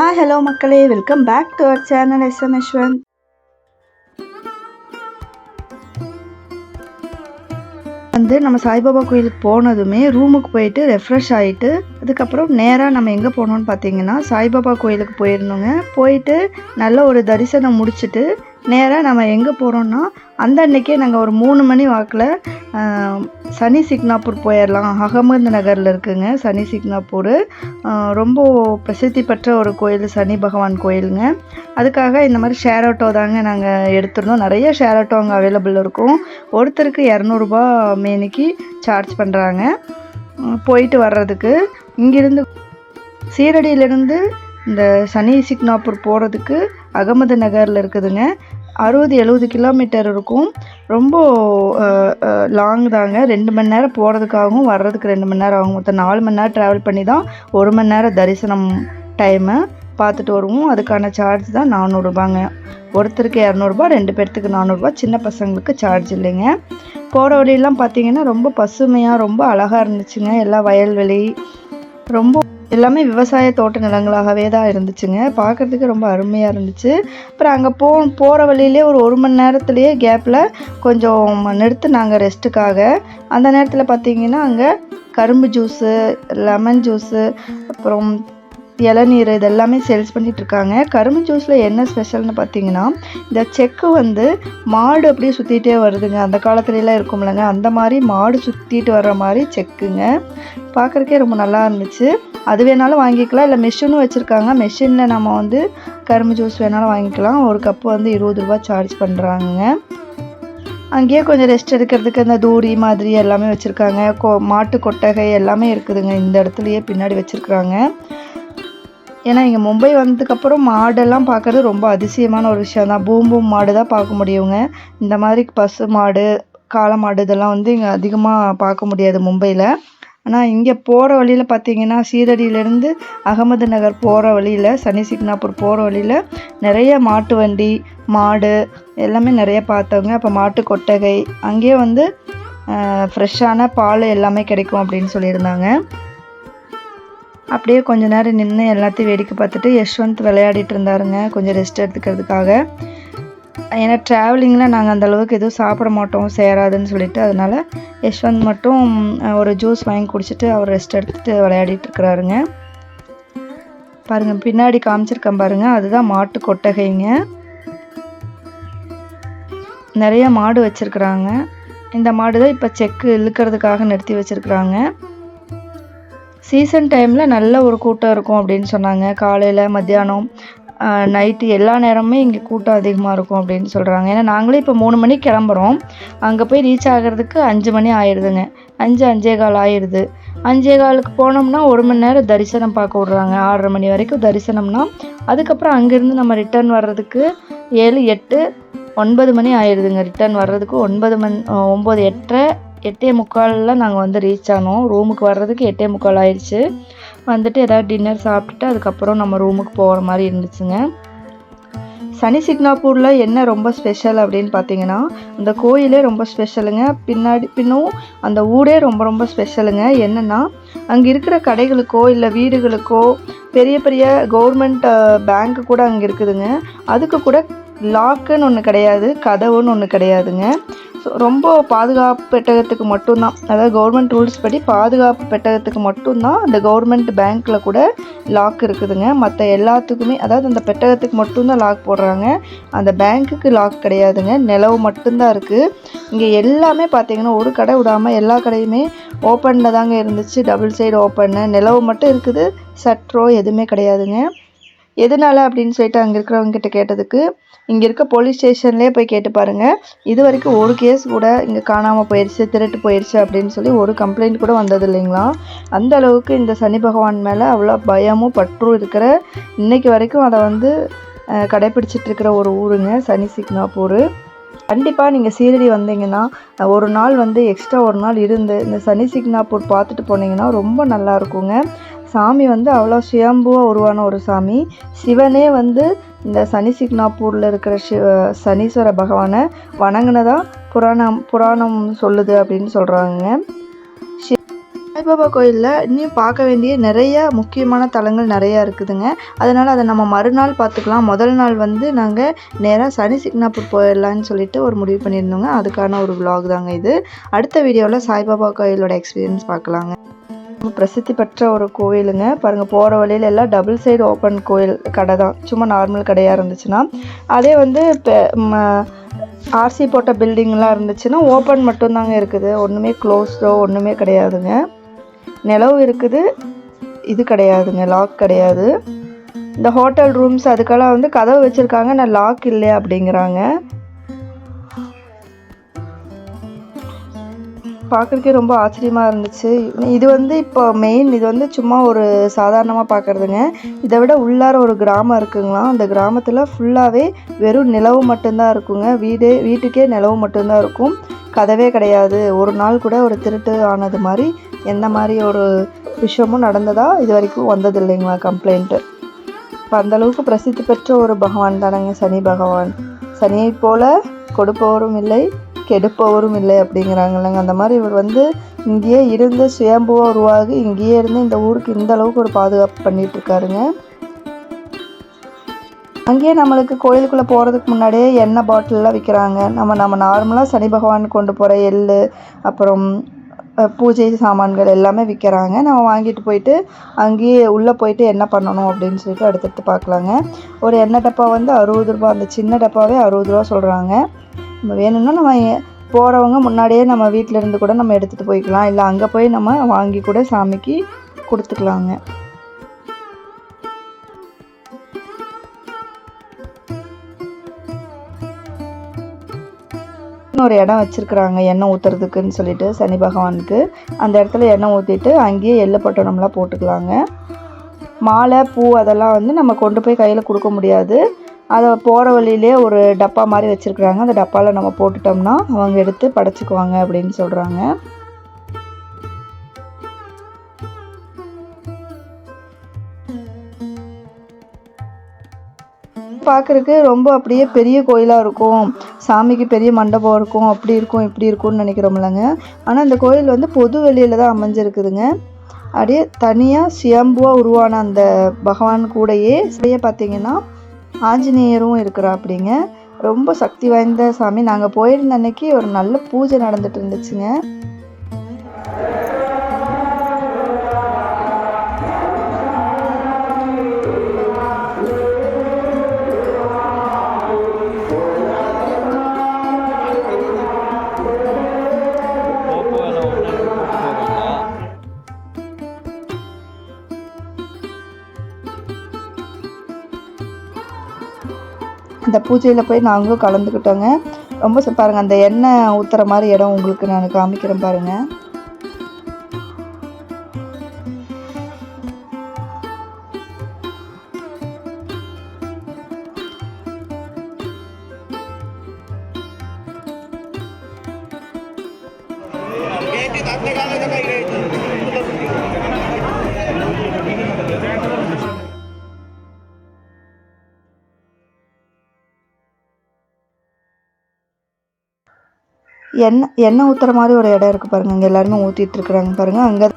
Hi hello மக்களே. Welcome back to our channel SMS one வந்து நம்ம சாய்பாபா கோயிலுக்கு போனதுமே ரூமுக்கு போயிட்டு ரெஃப்ரெஷ் ஆகிட்டு அதுக்கப்புறம் நேராக நம்ம எங்கே போனோம்னு பார்த்தீங்கன்னா சாய்பாபா கோயிலுக்கு போயிருந்தோங்க. போயிட்டு நல்ல ஒரு தரிசனம் முடிச்சுட்டு நேராக நம்ம எங்கே போகிறோம்னா அந்த அன்றைக்கே நாங்கள் ஒரு மூணு மணி வாக்கில் சனி சிக்னாப்பூர் போயிடலாம் அகமது நகரில் இருக்குங்க சனி சிக்னாப்பூர். ரொம்ப பிரசித்தி பெற்ற ஒரு கோயில் சனி பகவான் கோயிலுங்க. அதுக்காக இந்த மாதிரி ஷேர் ஆட்டோ தாங்க நாங்கள் எடுத்துருந்தோம். நிறைய ஷேர் ஆட்டோ அங்கே அவைலபிள் இருக்கும். ஒருத்தருக்கு இரநூறுபா மேனிக்கு சார்ஜ் பண்ணுறாங்க போயிட்டு வர்றதுக்கு இங்கிருந்து சீரடியிலேருந்து இந்த சனி சிக்னாப்பூர் போகிறதுக்கு அகமது நகரில் இருக்குதுங்க. அறுபது எழுபது கிலோமீட்டர் இருக்கும். ரொம்ப லாங் தாங்க. ரெண்டு மணி நேரம் போகிறதுக்காகவும் வர்றதுக்கு ரெண்டு மணி நேரம் ஆகும். மொத்தம் நாலு மணி நேரம் ட்ராவல் பண்ணி தான் ஒரு மணி நேரம் தரிசனம் டைமு பார்த்துட்டு வருவோம். அதுக்கான சார்ஜ் தான் நானூறுபாங்க. ஒருத்தருக்கு இரநூறுபா ரெண்டு பேர்த்துக்கு நானூறுபா. சின்ன பசங்களுக்கு சார்ஜ் இல்லைங்க. போகிற வழியெல்லாம் பார்த்தீங்கன்னா ரொம்ப பசுமையாக ரொம்ப அழகாக இருந்துச்சுங்க. எல்லாம் வயல்வெளி ரொம்ப எல்லாமே விவசாய தோட்ட நிலங்களாகவே தான் இருந்துச்சுங்க. பார்க்குறதுக்கு ரொம்ப அருமையாக இருந்துச்சு. அப்புறம் அங்கே போ போகிற வழியிலே ஒரு ஒரு மணி நேரத்துலேயே கேப்பில் கொஞ்சம் நிறுத்து நாங்கள் ரெஸ்ட்டுக்காக அந்த நேரத்தில் பார்த்தீங்கன்னா அங்கே கரும்பு ஜூஸு லெமன் ஜூஸு அப்புறம் இளநீர் இதெல்லாமே சேல்ஸ் பண்ணிகிட்ருக்காங்க இருக்காங்க. கரும்பு ஜூஸில் என்ன ஸ்பெஷல்னு பார்த்தீங்கன்னா இந்த செக்கு வந்து மாடு அப்படியே சுற்றிட்டே வருதுங்க. அந்த காலத்துலலாம் இருக்கும்லங்க. அந்த மாதிரி மாடு சுற்றிட்டு வர்ற மாதிரி செக்குங்க. பார்க்குறக்கே ரொம்ப நல்லா இருந்துச்சு. அது வேணாலும் வாங்கிக்கலாம். இல்லை மெஷினும் வச்சுருக்காங்க. மெஷினில் நம்ம வந்து கரும்பு ஜூஸ் வேணாலும் வாங்கிக்கலாம். ஒரு கப்பு வந்து இருபது ரூபா சார்ஜ் பண்ணுறாங்க அங்கேயே கொஞ்சம் ரெஸ்ட் எடுக்கிறதுக்கு அந்த தூரி மாதிரி எல்லாமே வச்சுருக்காங்க. கொ மாட்டு கொட்டகை எல்லாமே இருக்குதுங்க. இந்த இடத்துலையே பின்னாடி வச்சுருக்குறாங்க. ஏன்னா இங்கே மும்பை வந்ததுக்கப்புறம் மாடெல்லாம் பார்க்குறது ரொம்ப அதிசயமான ஒரு விஷயம் தான். பூம் பூம் மாடு தான் பார்க்க முடியுங்க. இந்த மாதிரி பசு மாடு காளை மாடு இதெல்லாம் வந்து இங்கே அதிகமாக பார்க்க முடியாது மும்பையில். ஆனால் இங்கே போகிற வழியில் பார்த்தீங்கன்னா சீரடியிலேருந்து அகமது நகர் போகிற வழியில் சனி சிக்னாப்பூர் போகிற வழியில் நிறைய மாட்டு வண்டி மாடு எல்லாமே நிறைய பார்த்தவங்க. அப்போ மாட்டு கொட்டகை அங்கேயே வந்து ஃப்ரெஷ்ஷான பால் எல்லாமே கிடைக்கும் அப்படின்னு சொல்லியிருந்தாங்க. அப்படியே கொஞ்ச நேரம் நின்று எல்லாத்தையும் வேடிக்கை பார்த்துட்டு யஷ்வந்த் விளையாடிட்டு இருந்தாருங்க. கொஞ்சம் ரெஸ்ட் எடுத்துக்கிறதுக்காக. ஏன்னா ட்ராவலிங்கில் நாங்கள் அந்தளவுக்கு எதுவும் சாப்பிட மாட்டோம் சேராதுன்னு சொல்லிட்டு. அதனால் யஷ்வந்த் மட்டும் ஒரு ஜூஸ் வாங்கி குடிச்சிட்டு அவர் ரெஸ்ட் எடுத்துட்டு விளையாடிட்டு இருக்கிறாருங்க. பின்னாடி காமிச்சிருக்கேன் பாருங்கள் அதுதான் மாட்டு கொட்டகைங்க. நிறைய மாடு வச்சுருக்குறாங்க. இந்த மாடு தான் இப்போ செக்கு இழுக்கிறதுக்காக நிறுத்தி வச்சுருக்குறாங்க. சீசன் டைமில் நல்ல ஒரு கூட்டம் இருக்கும் அப்படின்னு சொன்னாங்க. காலையில் மத்தியானம் நைட்டு எல்லா நேரமுமே இங்கே கூட்டம் அதிகமாக இருக்கும் அப்படின்னு சொல்கிறாங்க ஏன்னா நாங்களே இப்போ மூணு மணிக்கு கிளம்புறோம். அங்கே போய் ரீச் ஆகிறதுக்கு அஞ்சு மணி ஆயிடுதுங்க அஞ்சு அஞ்சே கால் ஆயிடுது அஞ்சே காலுக்கு போனோம்னா ஒரு மணி நேரம் தரிசனம் பார்க்க விட்றாங்க. ஆறரை மணி வரைக்கும் தரிசனம்னா அதுக்கப்புறம் அங்கேருந்து நம்ம ரிட்டர்ன் வர்றதுக்கு ஏழு எட்டு ஒன்பது மணி ஆயிடுதுங்க ரிட்டர்ன் வர்றதுக்கு ஒன்பது மணி ஒம்பது எட்டரை எட்டே முக்காலில் நாங்கள் வந்து ரீச் ஆனோம். ரூமுக்கு வர்றதுக்கு எட்டே முக்கால் ஆயிடுச்சு வந்துட்டு ஏதாவது டின்னர் சாப்பிட்டுட்டு அதுக்கப்புறம் நம்ம ரூமுக்கு போகிற மாதிரி இருந்துச்சுங்க. சனி சிக்னாப்பூரில் என்ன ரொம்ப ஸ்பெஷல் அப்படின்னு பார்த்தீங்கன்னா அந்த கோயிலே ரொம்ப ஸ்பெஷலுங்க பின்னாடி பின்னும் அந்த ஊரே ரொம்ப ரொம்ப ஸ்பெஷலுங்க என்னென்னா அங்கே இருக்கிற கடைகளுக்கோ இல்லை வீடுகளுக்கோ பெரிய பெரிய கவர்மெண்ட் பேங்க்கு கூட அங்கே இருக்குதுங்க. அதுக்கு கூட லாக்குன்னு ஒன்று கிடையாது கதவுன்னு ஒன்று கிடையாதுங்க. ரொம்ப பாதுகாப்பு பெட்டகத்துக்கு மட்டும்தான். அதாவது கவர்மெண்ட் ரூல்ஸ் படி பாதுகாப்பு பெட்டகத்துக்கு மட்டும்தான் அந்த கவர்மெண்ட் பேங்க்கில் கூட லாக் இருக்குதுங்க. மற்ற எல்லாத்துக்குமே அதாவது அந்த பெட்டகத்துக்கு மட்டும்தான் லாக் போடுறாங்க. அந்த பேங்க்குக்கு லாக் கிடையாதுங்க. நிலவு மட்டும்தான் இருக்குது இங்கே எல்லாமே பார்த்தீங்கன்னா ஒரு கடை விடாமல் எல்லா கடையுமே ஓப்பனில் தாங்க இருந்துச்சு. டபுள் சைடு ஓப்பன்னு நிலவு மட்டும் இருக்குது. சட்ரோ எதுவுமே கிடையாதுங்க. எதனால அப்படின்னு சொல்லிட்டு அங்கே இருக்கிறவங்க கிட்ட கேட்டதுக்கு இங்கே இருக்க போலீஸ் ஸ்டேஷன்லேயே போய் கேட்டு பாருங்கள் இது வரைக்கும் ஒரு கேஸ் கூட இங்கே காணாமல் போயிடுச்சு திருட்டு போயிடுச்சு அப்படின்னு சொல்லி ஒரு கம்ப்ளைண்ட் கூட வந்தது இல்லைங்களா? அந்த அளவுக்கு இந்த சனி பகவான் மேலே அவ்வளோ பயமும் பற்றும் இருக்கிற இன்றைக்கு வரைக்கும் அதை வந்து கடைப்பிடிச்சிட்டு இருக்கிற ஒரு ஊருங்க சனி சிக்னாப்பூர் கண்டிப்பாக நீங்கள் சீரடி வந்தீங்கன்னா ஒரு நாள் வந்து எக்ஸ்ட்ரா ஒரு நாள் இருந்து இந்த சனி சிக்னாப்பூர் பார்த்துட்டு போனீங்கன்னா ரொம்ப நல்லா இருக்குங்க. சாமி வந்து அவ்வளோ சுயம்புவாக உருவான ஒரு சாமி. சிவனே வந்து இந்த சனி சிக்னாப்பூரில் இருக்கிற சிவ சனீஸ்வர பகவானை வணங்கினதா புராணம் புராணம் சொல்லுது அப்படின்னு சொல்கிறாங்க சாய்பாபா கோயிலில் இன்னும் பார்க்க வேண்டிய நிறைய முக்கியமான தலங்கள் நிறையா இருக்குதுங்க. அதனால் அதை நம்ம மறுநாள் பார்த்துக்கலாம். முதல் நாள் வந்து நாங்கள் நேராக சனி சிக்னாப்பூர் போயிடலான்னு சொல்லிட்டு ஒரு முடிவு பண்ணியிருந்தோங்க. அதுக்கான ஒரு விலாக் தாங்க இது. அடுத்த வீடியோவில் சாய்பாபா கோயிலோட எக்ஸ்பீரியன்ஸ் பார்க்கலாங்க. பிரசித்தி பெற்ற ஒரு கோவிலுங்க பாருங்கள் போகிற வழியில எல்லாம் டபுள் சைடு ஓப்பன் கோயில் கடை தான். சும்மா நார்மல் கடையாக இருந்துச்சுன்னா. அதே வந்து இப்போ ஆர்சி போட்ட பில்டிங்லாம் இருந்துச்சுன்னா ஓப்பன் மட்டும்தாங்க இருக்குது. ஒன்றுமே க்ளோஸ்டோ ஒன்றுமே கிடையாதுங்க. நிலவு இருக்குது. இது கிடையாதுங்க லாக் கிடையாது. இந்த ஹோட்டல் ரூம்ஸ் அதுக்கெல்லாம் வந்து கதவு வச்சுருக்காங்க. நான் லாக் இல்லை அப்படிங்கிறாங்க. பார்க்குறதுக்கே ரொம்ப ஆச்சரியமாக இருந்துச்சு. இது வந்து இப்போ மெயின் இது வந்து சும்மா ஒரு சாதாரணமாக பார்க்குறதுங்க. இதை விட உள்ளார ஒரு கிராமம் இருக்குங்களாம். அந்த கிராமத்தில் ஃபுல்லாகவே வெறும் நிலவு மட்டும்தான் இருக்குங்க. வீடு வீட்டுக்கே நிலவு மட்டும்தான் இருக்கும். கதவே கிடையாது. ஒரு நாள் கூட ஒரு திருட்டு ஆனது மாதிரி எந்த மாதிரி ஒரு விஷயமும் நடந்ததா இது வரைக்கும் வந்தது இல்லைங்களா கம்ப்ளைண்ட்டு இப்போ அந்தளவுக்கு பிரசித்தி பெற்ற ஒரு பகவான் தானேங்க சனி பகவான். சனியை போல கொடுப்பவரும் இல்லை. கெடுப்பவரும் இல்லை அப்படிங்கிறாங்கல்லங்க. அந்த மாதிரி இவர் வந்து இங்கேயே இருந்து சுயம்புவாக உருவாகி இங்கேயே இருந்து இந்த ஊருக்கு இந்த அளவுக்கு ஒரு பாதுகாப்பு பண்ணிகிட்ருக்காருங்க அங்கேயே நம்மளுக்கு கோயிலுக்குள்ளே போகிறதுக்கு முன்னாடியே எண்ணெய் பாட்டிலெலாம் விற்கிறாங்க நம்ம நம்ம நார்மலாக சனி பகவான் கொண்டு போகிற எள் அப்புறம் பூஜை சாமான்கள் எல்லாமே விற்கிறாங்க நம்ம வாங்கிட்டு போயிட்டு அங்கேயே உள்ளே போயிட்டு என்ன பண்ணணும் அப்படின்னு சொல்லிட்டு அடுத்தடுத்து பார்க்கலாங்க. ஒரு எண்ணெய் டப்பா வந்து அறுபது ரூபா அந்த சின்ன டப்பாவே அறுபது ரூபா சொல்கிறாங்க நம்ம வேணும்னா நம்ம போகிறவங்க முன்னாடியே நம்ம வீட்டில் இருந்து கூட நம்ம எடுத்துகிட்டு போய்க்கலாம். இல்லை அங்கே போய் நம்ம வாங்கி கூட சாமிக்கு கொடுத்துக்கலாங்க. ஒரு இடம் வச்சுருக்குறாங்க. எண்ணெய் ஊற்றுறதுக்குன்னு சொல்லிட்டு சனி பகவானுக்கு. அந்த இடத்துல எண்ணெய் ஊற்றிட்டு அங்கேயே எள்ளு பட்டணம்லாம் போட்டுக்கலாங்க. மாலை பூ அதெல்லாம் வந்து நம்ம கொண்டு போய் கையில் கொடுக்க முடியாது. அதை போகிற வழியிலே ஒரு டப்பா மாதிரி வச்சுருக்குறாங்க. அந்த டப்பாவில் நம்ம போட்டுட்டோம்னா அவங்க எடுத்து படைச்சிக்குவாங்க அப்படின்னு சொல்கிறாங்க பார்க்குறக்கு ரொம்ப அப்படியே பெரிய கோயிலாக இருக்கும். சாமிக்கு பெரிய மண்டபம் இருக்கும். அப்படி இருக்கும் இப்படி இருக்கும்னு நினைக்கிறோம்லங்க. ஆனால் இந்த கோயில் வந்து பொது வெளியில் தான் அமைஞ்சிருக்குதுங்க. அப்படியே தனியாக சியம்புவாக உருவான அந்த பகவான் கூடையே சிலையை பார்த்தீங்கன்னா ஆஞ்சநேயரும் இருக்கிறா அப்படிங்க ரொம்ப சக்தி வாய்ந்த சாமி. நாங்கள் போயிருந்த அன்னைக்கு ஒரு நல்ல பூஜை நடந்துட்டு இருந்துச்சுங்க. அந்த பூஜையில் போய் நாங்களும் கலந்துக்கிட்டோங்க. ரொம்ப சு- பாருங்க அந்த எண்ணெய் ஊற்றுற மாதிரி இடம் உங்களுக்கு நான் காமிக்கிறேன் பாருங்க. எண்ணெய் எண்ணெய் ஊற்றுற மாதிரி ஒரு இடம் இருக்குது பாருங்கள் அங்கே எல்லாருமே ஊற்றிட்டு இருக்கிறாங்க அங்கே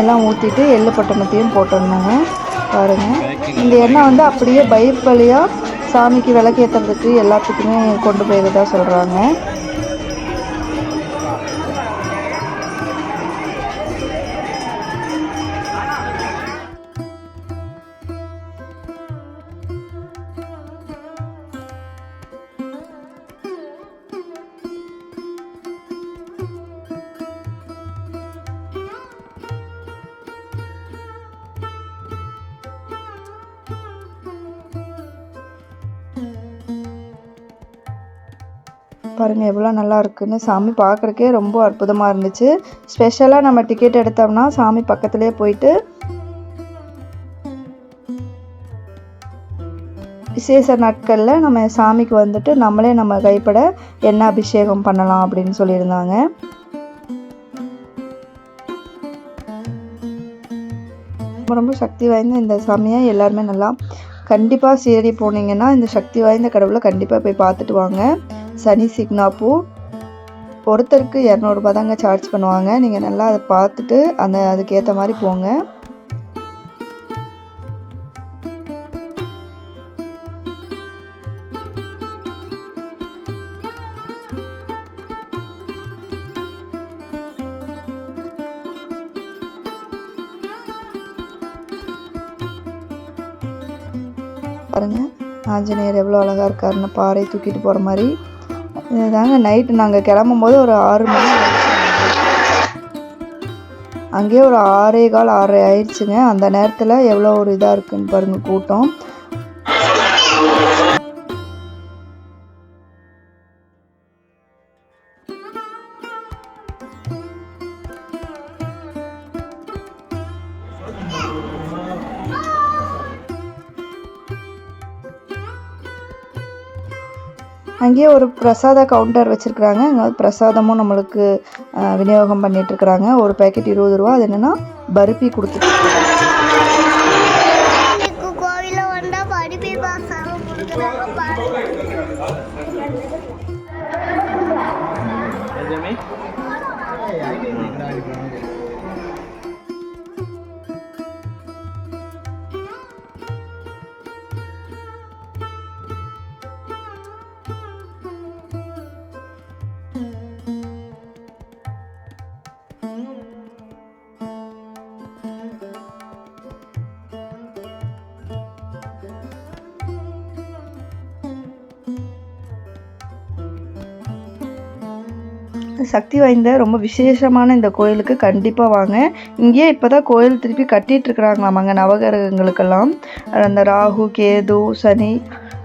எல்லாம் ஊற்றிட்டு எள்ளு பட்டணத்தையும் போட்டுருந்தாங்க. பாருங்கள் இந்த எண்ணெய் வந்து அப்படியே பைப் வழியாக சாமிக்கு விளக்கேற்றுறதுக்கு எல்லாத்துக்குமே கொண்டு போயிருந்தா சொல்கிறாங்க பாருங்கள் எவ்வளோ நல்லா இருக்குன்னு. சாமி பார்க்குறக்கே ரொம்ப அற்புதமாக இருந்துச்சு. ஸ்பெஷலாக நம்ம டிக்கெட் எடுத்தோம்னா சாமி பக்கத்துலேயே போயிட்டு விசேஷ நாட்களில் நம்ம சாமிக்கு வந்துட்டு நம்மளே நம்ம கைப்பட என்ன அபிஷேகம் பண்ணலாம் அப்படின்னு சொல்லியிருந்தாங்க. ரொம்ப ரொம்ப சக்தி வாய்ந்த இந்த சாமியை எல்லாருமே நல்லா கண்டிப்பாக சீரடி போனீங்கன்னா இந்த சக்தி வாய்ந்த கடவுளை கண்டிப்பாக போய் பார்த்துட்டு வாங்க. சனி சிக்னாப்பூ ஒருத்தருக்கு இரநூறுபா தாங்க சார்ஜ் பண்ணுவாங்க. நீங்கள் நல்லா அதை பார்த்துட்டு அந்த அதுக்கேற்ற மாதிரி போங்க. பாருங்க. ஆஞ்சநேயர் எவ்வளோ அழகாக இருக்காருன்னு பாறை தூக்கிட்டு போகிற மாதிரி. இதுதாங்க நைட்டு நாங்கள் கிளம்பும் போது ஒரு ஆறு மணி ஆயிடுச்சு. அங்கேயே ஒரு ஆறே கால் ஆறரை ஆயிடுச்சுங்க. அந்த நேரத்தில் எவ்வளோ ஒரு இதாக இருக்குன்னு பாருங்கள் கூட்டம். அங்கேயே ஒரு பிரசாத கவுண்டர் வச்சுருக்குறாங்க அங்கே வந்து பிரசாதமும் நம்மளுக்கு விநியோகம் பண்ணிட்டு இருக்கிறாங்க ஒரு பேக்கெட் இருபது ரூபா அது என்னென்னா பருப்பி கொடுத்துட்டு எனக்கு கோவில சக்தி வாய்ந்த ரொம்ப விசேஷமான இந்த கோயிலுக்கு கண்டிப்பாக வாங்க. இங்கேயே இப்போ தான் கோயில் திருப்பி கட்டிட்டு இருக்கிறாங்களாமாங்க நவகிரகங்களுக்கெல்லாம். அந்த ராகு கேது சனி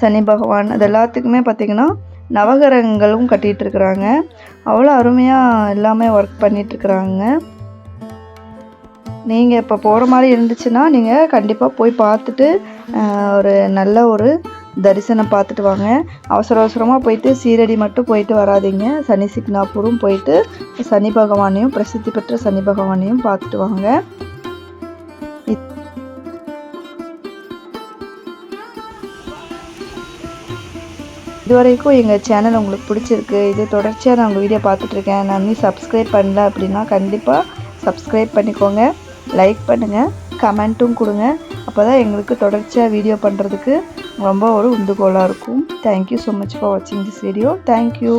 சனி பகவான் அது எல்லாத்துக்குமே பார்த்திங்கன்னா நவகிரகங்களும் கட்டிகிட்ருக்குறாங்க அவ்வளோ அருமையாக எல்லாமே ஒர்க் பண்ணிகிட்ருக்குறாங்க நீங்கள் இப்போ போகிற மாதிரி இருந்துச்சுன்னா நீங்கள் கண்டிப்பாக போய் பார்த்துட்டு ஒரு நல்ல ஒரு தரிசனம் பார்த்துட்டு வாங்க. அவசர அவசரமாக போயிட்டு சீரடி மட்டும் போயிட்டு வராதீங்க. சனி சிக்னாப்பூரும் போயிட்டு சனி பகவானையும் பிரசித்தி பெற்ற சனி பகவானையும் பார்த்துட்டு வாங்க. இதுவரைக்கும் எங்கள் சேனல் உங்களுக்கு பிடிச்சிருக்கு. இது தொடர்ச்சியாக நான் உங்கள் வீடியோ பார்த்துட்ருக்கேன் நான் இன்னும் சப்ஸ்கிரைப் பண்ணல அப்படின்னா கண்டிப்பாக சப்ஸ்கிரைப் பண்ணிக்கோங்க. லைக் பண்ணுங்கள் கமெண்ட்டும் கொடுங்க. அப்போ தான் எங்களுக்கு தொடர்ச்சியாக வீடியோ பண்ணுறதுக்கு ரொம்ப ஒரு உந்துகோலாக இருக்கும். Thank you so much for வாட்சிங் திஸ் வீடியோ தேங்க்யூ